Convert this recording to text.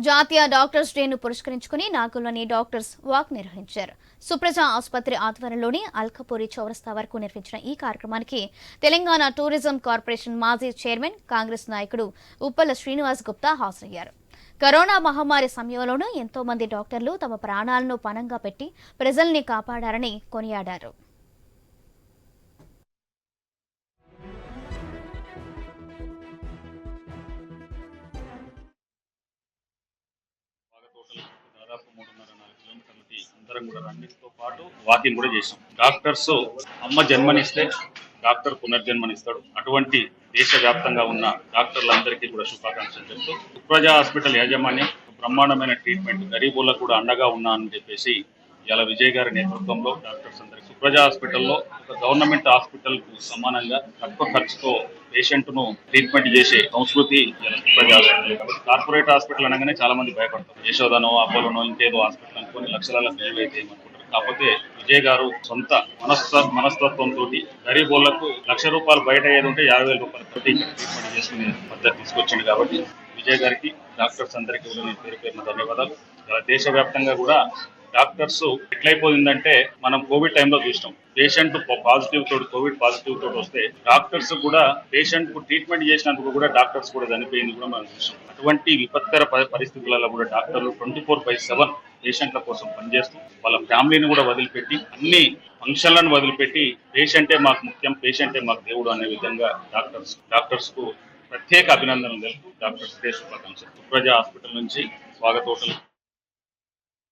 జాతీయ డాక్టర్స్ డేను పురస్కరించుకుని నాగోల్లోని doctors walk నిర్వహించారు. సుప్రజ ఆసుపత్రి ఆధ్వర్యంలోని అల్కపూరి చౌరస్తా వరకు నిర్వహించిన ఈ కార్యక్రమానికి తెలంగాణ టూరిజం కార్పొరేషన్ మాజీ చైర్మన్ కాంగ్రెస్ నాయకుడు ఉప్పల శ్రీనివాస్ గుప్తా హాజరయ్యారు. కరోనా మహమ్మారి సమయంలోనూ ఎంతో మంది డాక్టర్లు తమ ప్రాణాలను పణంగా పెట్టి ప్రజల్ని కాపాడారని కొనియాడారు. హోటల్కి దాదాపు మూడున్నర నాలుగు కిలోమీటర్లకి అందరం కూడా రన్నింగ్తో పాటు వాకింగ్ కూడా చేసాం డాక్టర్స్ అమ్మ జన్మనిస్తే డాక్టర్ పునర్జన్మనిస్తాడు. అటువంటి దేశవ్యాప్తంగా ఉన్న డాక్టర్లందరికీ కూడా శుభాకాంక్షలు చెప్తూ ప్రజా హాస్పిటల్ యాజమాన్యం బ్రహ్మాండమైన ట్రీట్మెంట్ గరీబులకు కూడా అండగా ఉన్నా అని చెప్పేసి ఇలా విజయ్ గారి నేతృత్వంలో డాక్టర్స్ అందరికీ సుప్రజా హాస్పిటల్లో గవర్నమెంట్ హాస్పిటల్కు సమానంగా తక్కువ ఖర్చుతో పేషెంట్ను ట్రీట్మెంట్ చేసే సంస్కృతి కార్పొరేట్ హాస్పిటల్ అనగానే చాలా మంది భయపడతారు. యశోదనో అపోలోనో ఇంకేదో హాస్పిటల్ అనుకోని లక్షల బిల్లు అయితే కాకపోతే విజయ్ గారు సొంత మనస్త మనస్తత్వంతో గరీబోళ్ళకు లక్ష రూపాయలు బయట ఏది ఉంటే యాభై వేల రూపాయలు ప్రతి ట్రీట్మెంట్ చేసుకునే పద్ధతి తీసుకొచ్చింది కాబట్టి విజయ్ గారికి డాక్టర్స్ అందరికీ పేరు పేరున ధన్యవాదాలు. దేశవ్యాప్తంగా కూడా డాక్టర్స్ ఎట్లయిపోయిందంటే మనం కోవిడ్ టైంలో చూసినాం. పేషెంట్ పాజిటివ్ తోటి కోవిడ్ పాజిటివ్ తోటి వస్తే డాక్టర్స్ కూడా పేషెంట్కు ట్రీట్మెంట్ చేసినందుకు కూడా డాక్టర్స్ కూడా చనిపోయింది కూడా మనం చూసాం అటువంటి విపత్కర పరిస్థితులలో కూడా డాక్టర్లు ట్వంటీ ఫోర్ బై సెవెన్ పేషెంట్ల కోసం పనిచేస్తూ వాళ్ళ ఫ్యామిలీని కూడా వదిలిపెట్టి అన్ని ఫంక్షన్లను వదిలిపెట్టి పేషెంటే మాకు ముఖ్యం పేషెంటే మాకు దేవుడు అనే విధంగా డాక్టర్స్ డాక్టర్స్కు ప్రత్యేక అభినందనలు తెలుపు డాక్టర్ సురేష్ శుభాకాంక్షలు ప్రజా హాస్పిటల్ నుంచి స్వాగతోటలు.